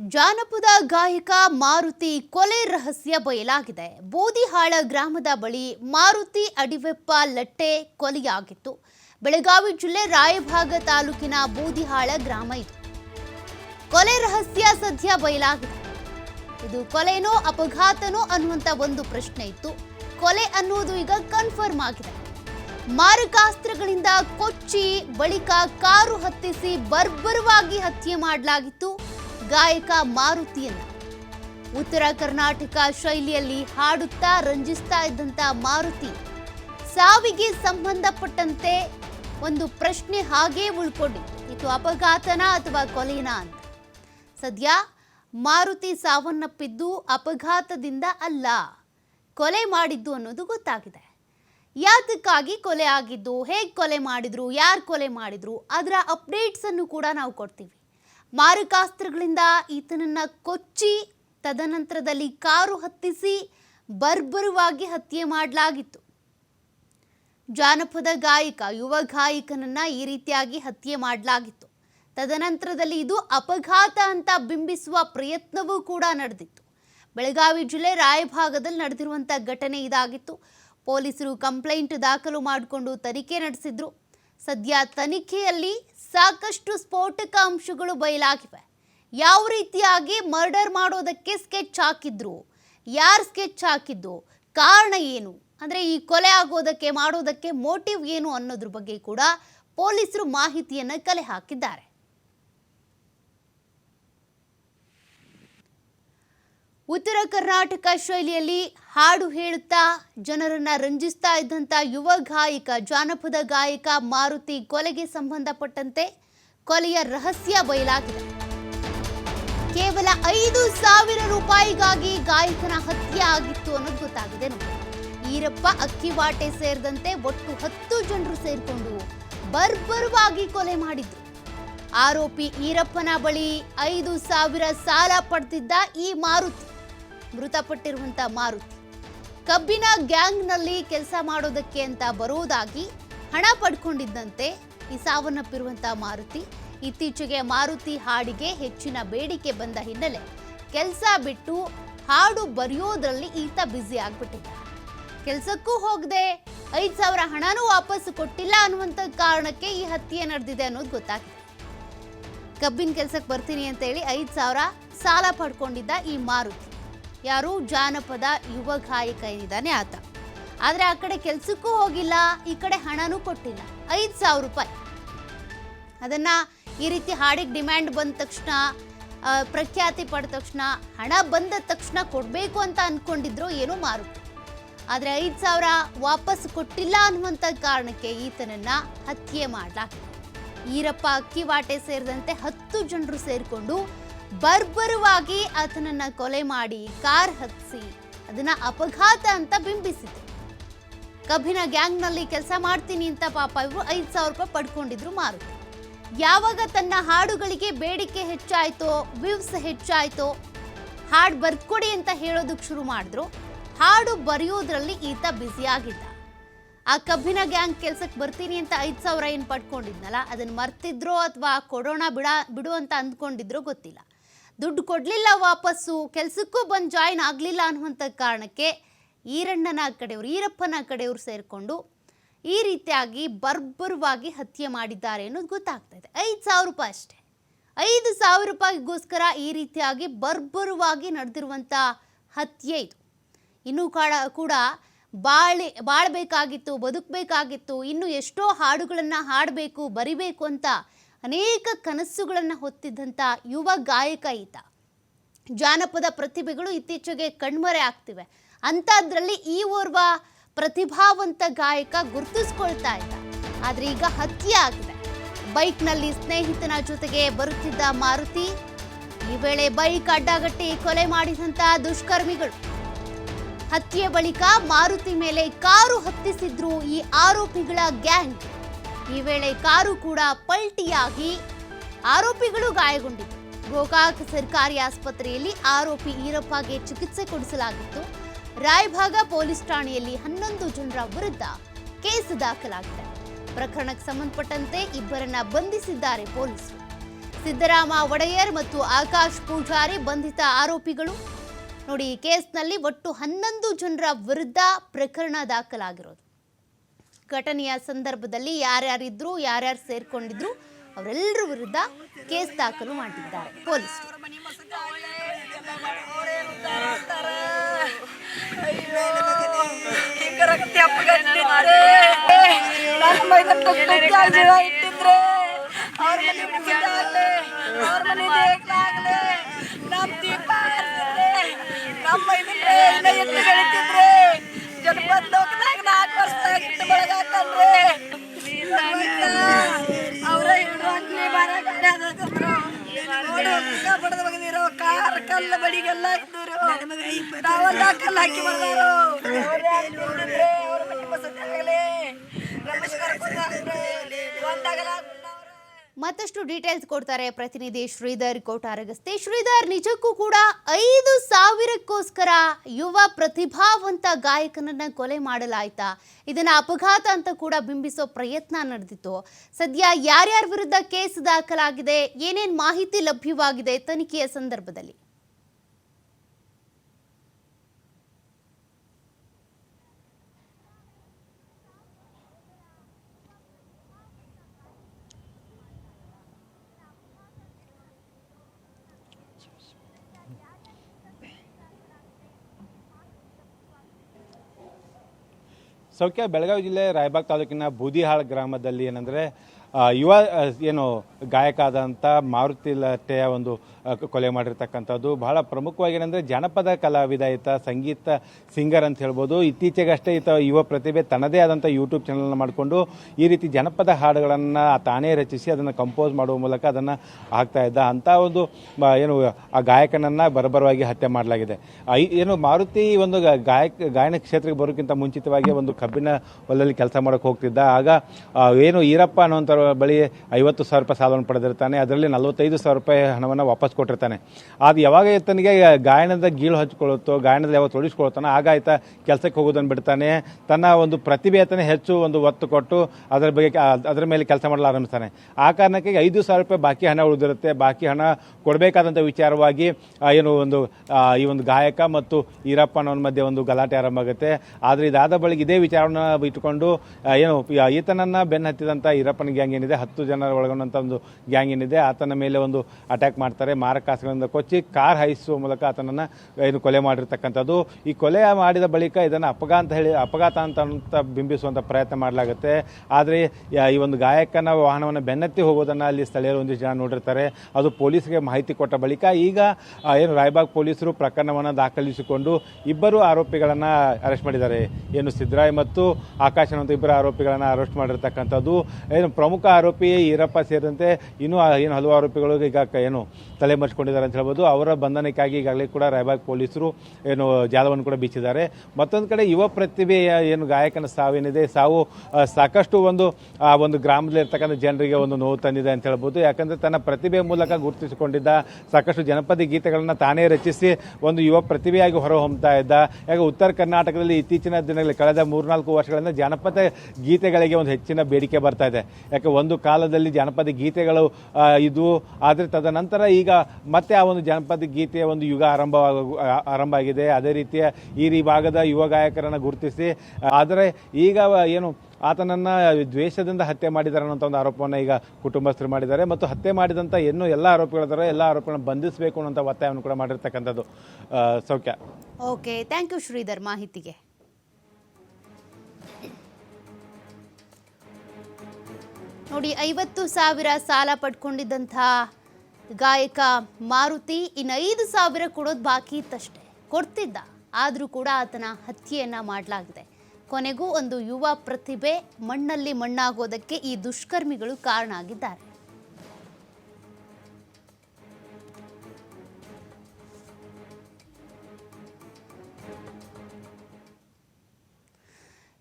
ಜಾನಪದ ಗಾಯಕ ಮಾರುತಿ ಕೊಲೆ ರಹಸ್ಯ ಬಯಲಾಗಿದೆ. ಬೂದಿಹಾಳ ಗ್ರಾಮದ ಬಳಿ ಮಾರುತಿ ಅಡಿವೆಪ್ಪ ಲಟ್ಟೆ ಕೊಲೆಯಾಗಿತ್ತು. ಬೆಳಗಾವಿ ಜಿಲ್ಲೆ ರಾಯಭಾಗ ತಾಲೂಕಿನ ಬೂದಿಹಾಳ ಗ್ರಾಮ ಇದು. ಕೊಲೆ ರಹಸ್ಯ ಸದ್ಯ ಬಯಲಾಗಿದೆ. ಇದು ಕೊಲೆನೋ ಅಪಘಾತನೋ ಅನ್ನುವಂತ ಒಂದು ಪ್ರಶ್ನೆ ಇತ್ತು. ಕೊಲೆ ಅನ್ನುವುದು ಈಗ ಕನ್ಫರ್ಮ್ ಆಗಿದೆ. ಮಾರಕಾಸ್ತ್ರಗಳಿಂದ ಕೊಚ್ಚಿ ಬಳಿಕ ಕಾರು ಹತ್ತಿಸಿ ಬರ್ಬರವಾಗಿ ಹತ್ಯೆ ಮಾಡಲಾಗಿತ್ತು. ಗಾಯಕ ಮಾರುತಿಯನ್ನ. ಉತ್ತರ ಕರ್ನಾಟಕ ಶೈಲಿಯಲ್ಲಿ ಹಾಡುತ್ತಾ ರಂಜಿಸ್ತಾ ಇದ್ದಂತ ಮಾರುತಿ. ಸಾವಿಗೆ ಸಂಬಂಧಪಟ್ಟಂತೆ ಒಂದು ಪ್ರಶ್ನೆ ಹಾಗೇ ಉಳ್ಕೊಂಡಿತ್ತು. ಇದು ಅಪಘಾತನ ಅಥವಾ ಕೊಲೆನಾ ಅಂತ. ಸದ್ಯ ಮಾರುತಿ ಸಾವನ್ನಪ್ಪಿದ್ದು ಅಪಘಾತದಿಂದ ಅಲ್ಲ. ಕೊಲೆ ಮಾಡಿದ್ದು ಅನ್ನೋದು ಗೊತ್ತಾಗಿದೆ. ಯಾತಕ್ಕಾಗಿ ಕೊಲೆ ಆಗಿದ್ದು, ಹೇಗೆ ಕೊಲೆ ಮಾಡಿದ್ರು, ಯಾರು ಕೊಲೆ ಮಾಡಿದ್ರು, ಅದರ ಅಪ್ಡೇಟ್ಸನ್ನು ಕೂಡ ನಾವು ಕೊಡ್ತೀವಿ. ಮಾರಕಾಸ್ತ್ರಗಳಿಂದ ಈತನನ್ನು ಕೊಚ್ಚಿ ತದನಂತರದಲ್ಲಿ ಕಾರು ಹತ್ತಿಸಿ ಬರ್ಬರವಾಗಿ ಹತ್ಯೆ ಮಾಡಲಾಗಿತ್ತು. ಜಾನಪದ ಗಾಯಕ, ಯುವ ಗಾಯಕನನ್ನು ಈ ರೀತಿಯಾಗಿ ಹತ್ಯೆ ಮಾಡಲಾಗಿತ್ತು. ತದನಂತರದಲ್ಲಿ ಇದು ಅಪಘಾತ ಅಂತ ಬಿಂಬಿಸುವ ಪ್ರಯತ್ನವೂ ಕೂಡ ನಡೆದಿತ್ತು. ಬೆಳಗಾವಿ ಜಿಲ್ಲೆ ರಾಯಭಾಗದಲ್ಲಿ ನಡೆದಿರುವಂಥ ಘಟನೆ ಇದಾಗಿತ್ತು. ಪೊಲೀಸರು ಕಂಪ್ಲೇಂಟ್ ದಾಖಲು ಮಾಡಿಕೊಂಡು ತನಿಖೆ ನಡೆಸಿದ್ರು. ಸದ್ಯ ತನಿಖೆಯಲ್ಲಿ ಸಾಕಷ್ಟು ಸ್ಫೋಟಕ ಅಂಶಗಳು ಬಯಲಾಗಿವೆ. ಯಾವ ರೀತಿಯಾಗಿ ಮರ್ಡರ್ ಮಾಡೋದಕ್ಕೆ ಸ್ಕೆಚ್ ಹಾಕಿದ್ರು? ಯಾರು ಸ್ಕೆಚ್ ಹಾಕಿದ್ದು? ಕಾರಣ ಏನು? ಅಂದರೆ ಈ ಕೊಲೆ ಆಗೋದಕ್ಕೆ, ಮಾಡೋದಕ್ಕೆ ಮೋಟಿವ್ ಏನು ಅನ್ನೋದ್ರ ಬಗ್ಗೆ ಕೂಡ ಪೊಲೀಸರು ಮಾಹಿತಿಯನ್ನು ಕಲೆ ಹಾಕಿದ್ದಾರೆ. ಉತ್ತರ ಕರ್ನಾಟಕ ಶೈಲಿಯಲ್ಲಿ ಹಾಡು ಹೇಳುತ್ತಾ ಜನರನ್ನ ರಂಜಿಸ್ತಾ ಇದ್ದಂಥ ಯುವ ಗಾಯಕ, ಜಾನಪದ ಗಾಯಕ ಮಾರುತಿ ಕೊಲೆಗೆ ಸಂಬಂಧಪಟ್ಟಂತೆ ಕೊಲೆಯ ರಹಸ್ಯ ಬಯಲಾಗಿದೆ. ಕೇವಲ ಐದು ಸಾವಿರ ರೂಪಾಯಿಗಾಗಿ ಗಾಯಕನ ಹತ್ಯೆ ಆಗಿತ್ತು ಅನ್ನೋದು ಗೊತ್ತಾಗಿದೆ ಈರಪ್ಪ ಅಕ್ಕಿವಾಟೆ ಸೇರಿದಂತೆ ಒಟ್ಟು ಹತ್ತು ಜನರು ಸೇರಿಕೊಂಡು ಬರ್ಬರವಾಗಿ ಕೊಲೆ ಮಾಡಿದ್ರು. ಆರೋಪಿ ಈರಪ್ಪನ ಬಳಿ ಐದು ಸಾವಿರ ಸಾಲ ಪಡೆದಿದ್ದ ಈ ಮಾರುತಿ. ಮೃತಪಟ್ಟಿರುವಂತ ಮಾರುತಿ. ಕಬ್ಬಿನ ಗ್ಯಾಂಗ್ನಲ್ಲಿ ಕೆಲಸ ಮಾಡೋದಕ್ಕೆ ಅಂತ ಬರೋದಾಗಿ ಹಣ ಪಡ್ಕೊಂಡಿದ್ದಂತೆ ಈ ಸಾವನ್ನಪ್ಪಿರುವಂತ ಮಾರುತಿ. ಇತ್ತೀಚೆಗೆ ಮಾರುತಿ ಹಾಡಿಗೆ ಹೆಚ್ಚಿನ ಬೇಡಿಕೆ ಬಂದ ಹಿನ್ನೆಲೆ ಕೆಲಸ ಬಿಟ್ಟು ಹಾಡು ಬರೆಯೋದ್ರಲ್ಲಿ ಈತ ಬ್ಯುಸಿ ಆಗ್ಬಿಟ್ಟಿದ್ದ. ಕೆಲಸಕ್ಕೂ ಹೋಗದೆ ಐದು ಸಾವಿರ ಹಣನೂ ವಾಪಸ್ ಕೊಟ್ಟಿಲ್ಲ ಅನ್ನುವಂಥ ಕಾರಣಕ್ಕೆ ಈ ಹತ್ಯೆ ನಡೆದಿದೆ ಅನ್ನೋದು ಗೊತ್ತಾಗಿದೆ. ಕಬ್ಬಿನ ಕೆಲ್ಸಕ್ಕೆ ಬರ್ತೀನಿ ಅಂತ ಹೇಳಿ ಐದು ಸಾವಿರ ಸಾಲ ಪಡ್ಕೊಂಡಿದ್ದ ಈ ಮಾರುತಿ. ಯಾರು ಜಾನಪದ ಯುವ ಗಾಯಕ ಏನಿದ್ದಾನೆ ಆತ. ಆದರೆ ಆ ಕಡೆ ಕೆಲ್ಸಕ್ಕೂ ಹೋಗಿಲ್ಲ, ಈ ಕಡೆ ಹಣನೂ ಕೊಟ್ಟಿಲ್ಲ. ಐದು ಸಾವಿರ ರೂಪಾಯಿ. ಅದನ್ನ ಈ ರೀತಿ ಹಾಡಿಗೆ ಡಿಮ್ಯಾಂಡ್ ಬಂದ ತಕ್ಷಣ ಪ್ರಖ್ಯಾತಿ ಪಡೆದ ತಕ್ಷಣ, ಹಣ ಬಂದ ತಕ್ಷಣ ಕೊಡಬೇಕು ಅಂತ ಅಂದ್ಕೊಂಡಿದ್ರು ಏನೋ ಮಾರು ಆದರೆ ಐದು ಸಾವಿರ ವಾಪಸ್ ಕೊಟ್ಟಿಲ್ಲ ಅನ್ನುವಂಥ ಕಾರಣಕ್ಕೆ ಈತನನ್ನ ಹತ್ಯೆ ಮಾಡಲಾಗ್ತದೆ. ಈರಪ್ಪ ಅಕ್ಕಿವಾಟೆ ಸೇರಿದಂತೆ ಹತ್ತು ಜನರು ಸೇರಿಕೊಂಡು ಬರ್ಬರವಾಗಿ ಆತನನ್ನ ಕೊಲೆ ಮಾಡಿ ಕಾರ್ ಹತ್ತಿಸಿ ಅದನ್ನ ಅಪಘಾತ ಅಂತ ಬಿಂಬಿಸಿತು ಕಬ್ಬಿನ ಗ್ಯಾಂಗ್ನಲ್ಲಿ ಕೆಲಸ ಮಾಡ್ತೀನಿ ಅಂತ ಪಾಪ ಇವರು ಐದು ಸಾವಿರ ರೂಪಾಯಿ ಪಡ್ಕೊಂಡಿದ್ರು ಮಾರುತಿ. ಯಾವಾಗ ತನ್ನ ಹಾಡುಗಳಿಗೆ ಬೇಡಿಕೆ ಹೆಚ್ಚಾಯ್ತೋ ವ್ಯೂವ್ಸ್ ಹೆಚ್ಚಾಯ್ತೋ, ಹಾಡು ಬರ್ಕೊಡಿ ಅಂತ ಹೇಳೋದಕ್ಕೆ ಶುರು ಮಾಡಿದ್ರು. ಹಾಡು ಬರೆಯೋದ್ರಲ್ಲಿ ಈತ ಬ್ಯುಸಿ ಆಗಿದ್ದ. ಆ ಕಬ್ಬಿನ ಗ್ಯಾಂಗ್ ಕೆಲಸಕ್ಕೆ ಬರ್ತೀನಿ ಅಂತ ಐದು ಸಾವಿರ ಏನು ಪಡ್ಕೊಂಡಿದ್ನಲ್ಲ, ಅದನ್ನ ಮರ್ತಿದ್ರೋ ಅಥವಾ ಕೊಡೋಣ ಬಿಡ, ಬಿಡು ಅಂತ ಅಂದ್ಕೊಂಡಿದ್ರೋ ಗೊತ್ತಿಲ್ಲ. ದುಡ್ಡು ಕೊಡಲಿಲ್ಲ ವಾಪಸ್ಸು, ಕೆಲಸಕ್ಕೂ ಬಂದು ಜಾಯಿನ್ ಆಗಲಿಲ್ಲ ಅನ್ನುವಂಥ ಕಾರಣಕ್ಕೆ ಈರಣ್ಣನ ಕಡೆಯವರು, ಈರಪ್ಪನ ಕಡೆಯವರು ಸೇರಿಕೊಂಡು ಈ ರೀತಿಯಾಗಿ ಬರ್ಬರವಾಗಿ ಹತ್ಯೆ ಮಾಡಿದ್ದಾರೆ ಅನ್ನೋದು ಗೊತ್ತಾಗ್ತಾ ಇದೆ. ಐದು ಸಾವಿರ ರೂಪಾಯಿ ಅಷ್ಟೇ. ಐದು ಸಾವಿರ ರೂಪಾಯಿಗೋಸ್ಕರ ಈ ರೀತಿಯಾಗಿ ಬರ್ಬರವಾಗಿ ನಡೆದಿರುವಂಥ ಹತ್ಯೆ ಇದು. ಇನ್ನೂ ಕಾಡ ಕೂಡ ಬಾಳೆ, ಬಾಳಬೇಕಾಗಿತ್ತು, ಬದುಕಬೇಕಾಗಿತ್ತು, ಇನ್ನು ಎಷ್ಟೋ ಹಾಡುಗಳನ್ನು ಹಾಡಬೇಕು, ಬರಿಬೇಕು ಅಂತ ಅನೇಕ ಕನಸುಗಳನ್ನು ಹೊತ್ತಿದ್ದಂಥ ಯುವ ಗಾಯಕ ಈತ. ಜಾನಪದ ಪ್ರತಿಭೆಗಳು ಇತ್ತೀಚೆಗೆ ಕಣ್ಮರೆ ಆಗ್ತಿವೆ. ಅಂಥದ್ರಲ್ಲಿ ಈ ಓರ್ವ ಪ್ರತಿಭಾವಂತ ಗಾಯಕ ಗುರುತಿಸ್ಕೊಳ್ತಾ ಇದ್ದ. ಆದರೆ ಈಗ ಹತ್ಯೆ ಆಗಿದೆ. ಬೈಕ್ನಲ್ಲಿ ಸ್ನೇಹಿತನ ಜೊತೆಗೆ ಬರುತ್ತಿದ್ದ ಮಾರುತಿ ಈ ವೇಳೆ ಬೈಕ್ ಅಡ್ಡಗಟ್ಟಿ ಕೊಲೆ ಮಾಡಿದಂಥ ದುಷ್ಕರ್ಮಿಗಳು. ಹತ್ಯೆ ಬಳಿಕ ಮಾರುತಿ ಮೇಲೆ ಕಾರು ಹತ್ತಿಸಿದ್ರು ಈ ಆರೋಪಿಗಳ ಗ್ಯಾಂಗ್. ಈ ವೇಳೆ ಕಾರು ಕೂಡ ಪಲ್ಟಿಯಾಗಿ ಆರೋಪಿಗಳು ಗಾಯಗೊಂಡಿತ್ತು ಗೋಕಾಕ್ ಸರ್ಕಾರಿ ಆಸ್ಪತ್ರೆಯಲ್ಲಿ ಆರೋಪಿ ಈರಪ್ಪಗೆ ಚಿಕಿತ್ಸೆ ಕೊಡಿಸಲಾಗಿತ್ತು. ರಾಯಭಾಗ ಪೊಲೀಸ್ ಠಾಣೆಯಲ್ಲಿ ಹನ್ನೊಂದು ಜನರ ವಿರುದ್ಧ ಕೇಸ್ ದಾಖಲಾಗಿದೆ. ಪ್ರಕರಣಕ್ಕೆ ಸಂಬಂಧಪಟ್ಟಂತೆ ಇಬ್ಬರನ್ನ ಬಂಧಿಸಿದ್ದಾರೆ ಪೊಲೀಸರು. ಸಿದ್ದರಾಮ ಒಡೆಯರ್ ಮತ್ತು ಆಕಾಶ್ ಪೂಜಾರಿ ಬಂಧಿತ ಆರೋಪಿಗಳು. ನೋಡಿ, ಈ ಕೇಸ್ನಲ್ಲಿ ಒಟ್ಟು ಹನ್ನೊಂದು ಜನರ ವಿರುದ್ಧ ಪ್ರಕರಣ ದಾಖಲಾಗಿರೋದು. ಘಟನೆಯ ಸಂದರ್ಭದಲ್ಲಿ ಯಾರ್ಯಾರಿದ್ರು ಯಾರ್ಯಾರು ಸೇರ್ಕೊಂಡಿದ್ರು ಅವರೆಲ್ಲರ ವಿರುದ್ಧ ಕೇಸ್ ದಾಖಲು ಮಾಡಿದ್ದಾರೆ. ಪೊಲೀಸ್ ನಮ್ಮ ಬೆಳಗಾಕಂದ್ರೆ ಅವ್ರ ಇವ್ರು ಅಂಗ್ಲಿ ಮರ ಗಾಡಿ ಅದಕ್ಕಂದ್ರು ನೋಡು ಬಡದ ಬಗದಿರೋ ಕಾರ್ ಕಲ್ಲು ಬಡಿಗೆಲ್ಲ ಇದ್ದರು ನಾವೆಲ್ಲ ಕಲ್ಲು ಹಾಕಿ ಬರ್ದಾರು ಮತ್ತಷ್ಟು ಡೀಟೇಲ್ಸ್ ಕೊಡ್ತಾರೆ ಪ್ರತಿನಿಧಿ ಶ್ರೀಧರ್ ಕೋಟಾರಗಸ್ತೆ. ಶ್ರೀಧರ್, ನಿಜಕ್ಕೂ ಕೂಡ ಐದು ಸಾವಿರಕ್ಕೋಸ್ಕರ ಯುವ ಪ್ರತಿಭಾವಂತ ಗಾಯಕನನ್ನ ಕೊಲೆ ಮಾಡಲಾಯ್ತಾ? ಇದನ್ನ ಅಪಘಾತ ಅಂತ ಕೂಡ ಬಿಂಬಿಸೋ ಪ್ರಯತ್ನ ನಡೆದಿತ್ತು. ಸದ್ಯ ಯಾರ್ಯಾರ ವಿರುದ್ಧ ಕೇಸ್ ದಾಖಲಾಗಿದೆ? ಏನೇನು ಮಾಹಿತಿ ಲಭ್ಯವಾಗಿದೆ? ತನಿಖೆಯ ಸಂದರ್ಭದಲ್ಲಿ. ಸೌಖ್ಯ ಬೆಳಗಾವಿ ಜಿಲ್ಲೆ ರಾಯಬಾಗ್ ತಾಲೂಕಿನ ಬೂದಿಹಾಳ್ ಗ್ರಾಮದಲ್ಲಿ ಏನಂದರೆ ಯುವ ಏನು ಗಾಯಕ ಆದಂಥ ಮಾರುತಿ ಲಟ್ಟೆಯ ಒಂದು ಕೊಲೆ ಮಾಡಿರ್ತಕ್ಕಂಥದ್ದು ಬಹಳ ಪ್ರಮುಖವಾಗಿ ಏನಂದರೆ ಜಾನಪದ ಕಲಾವಿದ ಈತ ಸಂಗೀತ ಸಿಂಗರ್ ಅಂತ ಹೇಳ್ಬೋದು. ಇತ್ತೀಚೆಗಷ್ಟೇ ಈತ ಯುವ ಪ್ರತಿಭೆ ತನ್ನದೇ ಆದಂಥ ಯೂಟ್ಯೂಬ್ ಚಾನಲ್ನ ಮಾಡಿಕೊಂಡು ಈ ರೀತಿ ಜನಪದ ಹಾಡುಗಳನ್ನು ತಾನೇ ರಚಿಸಿ ಅದನ್ನು ಕಂಪೋಸ್ ಮಾಡುವ ಮೂಲಕ ಅದನ್ನು ಹಾಕ್ತಾ ಇದ್ದ. ಅಂಥ ಒಂದು ಏನು, ಆ ಗಾಯಕನನ್ನು ಬರಬರವಾಗಿ ಹತ್ಯೆ ಮಾಡಲಾಗಿದೆ. ಏನು ಮಾರುತಿ ಒಂದು ಗಾಯಕ, ಗಾಯನ ಕ್ಷೇತ್ರಕ್ಕೆ ಬರೋಕ್ಕಿಂತ ಮುಂಚಿತವಾಗಿ ಒಂದು ಕಬ್ಬಿನ ಹೊಲದಲ್ಲಿ ಕೆಲಸ ಮಾಡೋಕೆ ಹೋಗ್ತಿದ್ದ. ಆಗ ಏನು ಈರಪ್ಪ ಅನ್ನುವಂಥ ಬಳಿ ಐವತ್ತು ಸಾವಿರ ರೂಪಾಯಿ ಸಾಲವನ್ನು ಪಡೆದಿರ್ತಾನೆ. ಅದರಲ್ಲಿ ನಲವತ್ತೈದು ಸಾವಿರ ರೂಪಾಯಿ ಹಣವನ್ನು ವಾಪಸ್ ಕೊಟ್ಟಿರ್ತಾನೆ. ಅದು ಯಾವಾಗ ಈತನಿಗೆ ಗಾಯನದ ಗೀಳು ಹಚ್ಕೊಳ್ಳುತ್ತೋ ಗಾಯನದಲ್ಲಿ ಯಾವಾಗ ತೊಡಗಿಸ್ಕೊಳ್ತಾನೋ ಆಗ ಆಯ್ತ ಕೆಲಸಕ್ಕೆ ಹೋಗೋದನ್ನು ಬಿಡ್ತಾನೆ. ತನ್ನ ಒಂದು ಪ್ರತಿಭೆ ಆತನೇ ಹೆಚ್ಚು ಒಂದು ಒತ್ತು ಕೊಟ್ಟು ಅದರ ಬಗ್ಗೆ ಅದರ ಮೇಲೆ ಕೆಲಸ ಮಾಡಲು ಆರಂಭಿಸ್ತಾನೆ. ಆ ಕಾರಣಕ್ಕೆ ಐದು ಸಾವಿರ ರೂಪಾಯಿ ಬಾಕಿ ಹಣ ಉಳಿದಿರುತ್ತೆ. ಬಾಕಿ ಹಣ ಕೊಡಬೇಕಾದಂಥ ವಿಚಾರವಾಗಿ ಏನು ಒಂದು ಈ ಒಂದು ಗಾಯಕ ಮತ್ತು ಈರಪ್ಪನವನ ಮಧ್ಯೆ ಒಂದು ಗಲಾಟೆ ಆರಂಭ ಆಗುತ್ತೆ. ಆದರೆ ಇದಾದ ಬಳಿಕ ಇದೇ ವಿಚಾರವನ್ನು ಇಟ್ಟುಕೊಂಡು ಏನು ಈತನನ್ನು ಬೆನ್ನು ಹತ್ತಿದಂಥ ಈರಪ್ಪನ ಗ್ಯಾಂಗ್ ಏನಿದೆ, ಹತ್ತು ಜನರ ಒಳಗೊಂಡಂಥ ಒಂದು ಗ್ಯಾಂಗ್ ಏನಿದೆ, ಆತನ ಮೇಲೆ ಒಂದು ಅಟ್ಯಾಕ್ ಮಾಡ್ತಾರೆ, ಮಾರಕಾಸ್ತ್ರಗಳಿಂದ ಕೊಚ್ಚಿ ಕಾರ್ ಹಾಯಿಸುವ ಮೂಲಕ ಆತನನ್ನು, ಏನು ಕೊಲೆ ಮಾಡಿರ್ತಕ್ಕಂಥದ್ದು. ಈ ಕೊಲೆ ಮಾಡಿದ ಬಳಿಕ ಇದನ್ನು ಅಪಘಾತ ಅಂತ ಹೇಳಿ, ಅಪಘಾತ ಅಂತ ಅಂತ ಬಿಂಬಿಸುವಂಥ ಪ್ರಯತ್ನ ಮಾಡಲಾಗುತ್ತೆ. ಆದರೆ ಈ ಒಂದು ಗಾಯಕನ ವಾಹನವನ್ನು ಬೆನ್ನತ್ತಿ ಹೋಗೋದನ್ನು ಅಲ್ಲಿ ಸ್ಥಳೀಯರು ಒಂದಿಷ್ಟು ಜನ ನೋಡಿರ್ತಾರೆ. ಅದು ಪೊಲೀಸ್ಗೆ ಮಾಹಿತಿ ಕೊಟ್ಟ ಬಳಿಕ ಈಗ ಏನು ರಾಯಬಾಗ್ ಪೊಲೀಸರು ಪ್ರಕರಣವನ್ನು ದಾಖಲಿಸಿಕೊಂಡು ಇಬ್ಬರು ಆರೋಪಿಗಳನ್ನು ಅರೆಸ್ಟ್ ಮಾಡಿದ್ದಾರೆ. ಏನು ಸಿದ್ದರಾಯ್ ಮತ್ತು ಆಕಾಶ್ ಅನ್ನುವಂಥ ಇಬ್ಬರು ಆರೋಪಿಗಳನ್ನು ಅರೆಸ್ಟ್ ಮಾಡಿರ್ತಕ್ಕಂಥದ್ದು. ಏನು ಪ್ರಮುಖ ಆರೋಪಿ ಈರಪ್ಪ ಸೇರಿದಂತೆ ಇನ್ನೂ ಏನು ಹಲವು ಆರೋಪಿಗಳು ಈಗ ಏನು ತಲೆ ಮರೆಸ್ಕೊಂಡಿದ್ದಾರೆ ಅಂತ ಹೇಳ್ಬೋದು. ಅವರ ಬಂಧನಕ್ಕಾಗಿ ಈಗಾಗಲೇ ಕೂಡ ರಾಯಬಾಗ್ ಪೊಲೀಸರು ಏನು ಜಾಲವನ್ನು ಕೂಡ ಬೀಸಿದ್ದಾರೆ. ಮತ್ತೊಂದು ಕಡೆ ಯುವ ಪ್ರತಿಭೆಯ ಏನು ಗಾಯಕನ ಸಾವೇನಿದೆ. ಸಾವು ಸಾಕಷ್ಟು ಒಂದು, ಆ, ಒಂದು ಗ್ರಾಮದಲ್ಲಿ ಇರ್ತಕ್ಕಂಥ ಜನರಿಗೆ ಒಂದು ನೋವು ತಂದಿದೆ ಅಂತ ಹೇಳ್ಬೋದು. ಯಾಕಂದರೆ ತನ್ನ ಪ್ರತಿಭೆ ಮೂಲಕ ಗುರುತಿಸಿಕೊಂಡಿದ್ದ ಸಾಕಷ್ಟು ಜನಪದ ಗೀತೆಗಳನ್ನು ತಾನೇ ರಚಿಸಿ ಒಂದು ಯುವ ಪ್ರತಿಭೆಯಾಗಿ ಹೊರಹೊಮ್ಮತಾ ಇದ್ದ. ಯಾಕೆ ಉತ್ತರ ಕರ್ನಾಟಕದಲ್ಲಿ ಇತ್ತೀಚಿನ ದಿನಗಳಲ್ಲಿ ಕಳೆದ ಮೂರ್ನಾಲ್ಕು ವರ್ಷಗಳಿಂದ ಜನಪದ ಗೀತೆಗಳಿಗೆ ಒಂದು ಹೆಚ್ಚಿನ ಬೇಡಿಕೆ ಬರ್ತಾ ಇದೆ. ಯಾಕೆ ಒಂದು ಕಾಲದಲ್ಲಿ ಜನಪದ ಗೀತೆಗಳು ಇದು ಆದರೆ ತದನಂತರ ಈಗ ಮತ್ತೆ ಆ ಒಂದು ಜನಪದ ಗೀತೆಯ ಒಂದು ಯುಗ ಆರಂಭ ಆರಂಭ ಆಗಿದೆ. ಅದೇ ರೀತಿಯ ಈ ರೀ ಭಾಗದ ಯುವ ಗಾಯಕರನ್ನು ಗುರುತಿಸಿ, ಆದರೆ ಈಗ ಏನು, ಆತನನ್ನು ದ್ವೇಷದಿಂದ ಹತ್ಯೆ ಮಾಡಿದ್ದಾರೆ ಅನ್ನೋಂಥ ಒಂದು ಆರೋಪವನ್ನು ಈಗ ಕುಟುಂಬಸ್ಥರು ಮಾಡಿದ್ದಾರೆ. ಮತ್ತು ಹತ್ಯೆ ಮಾಡಿದಂಥ ಇನ್ನೂ ಎಲ್ಲ ಆರೋಪಿಗಳಿದ್ದಾರೆ ಎಲ್ಲ ಆರೋಪಿಗಳನ್ನ ಬಂಧಿಸಬೇಕು ಅನ್ನೋಂಥ ಒತ್ತಾಯವನ್ನು ಕೂಡ ಮಾಡಿರ್ತಕ್ಕಂಥದ್ದು ಸೌಖ್ಯ. ಓಕೆ ಥ್ಯಾಂಕ್ ಯು ಶ್ರೀಧರ್ ಮಾಹಿತಿಗೆ. ನೋಡಿ, ಐವತ್ತು ಸಾವಿರ ಸಾಲ ಪಡ್ಕೊಂಡಿದ್ದಂಥ ಗಾಯಕ ಮಾರುತಿ ಇನ್ನು ಐದು ಸಾವಿರ ಕೊಡೋದು ಬಾಕಿ ಇತ್ತಷ್ಟೇ. ಕೊಡ್ತಿದ್ದ, ಆದರೂ ಕೂಡ ಆತನ ಹತ್ಯೆಯನ್ನು ಮಾಡಲಾಗಿದೆ. ಕೊನೆಗೂ ಒಂದು ಯುವ ಪ್ರತಿಭೆ ಮಣ್ಣಲ್ಲಿ ಮಣ್ಣಾಗೋದಕ್ಕೆ ಈ ದುಷ್ಕರ್ಮಿಗಳು ಕಾರಣ ಆಗಿದ್ದಾರೆ.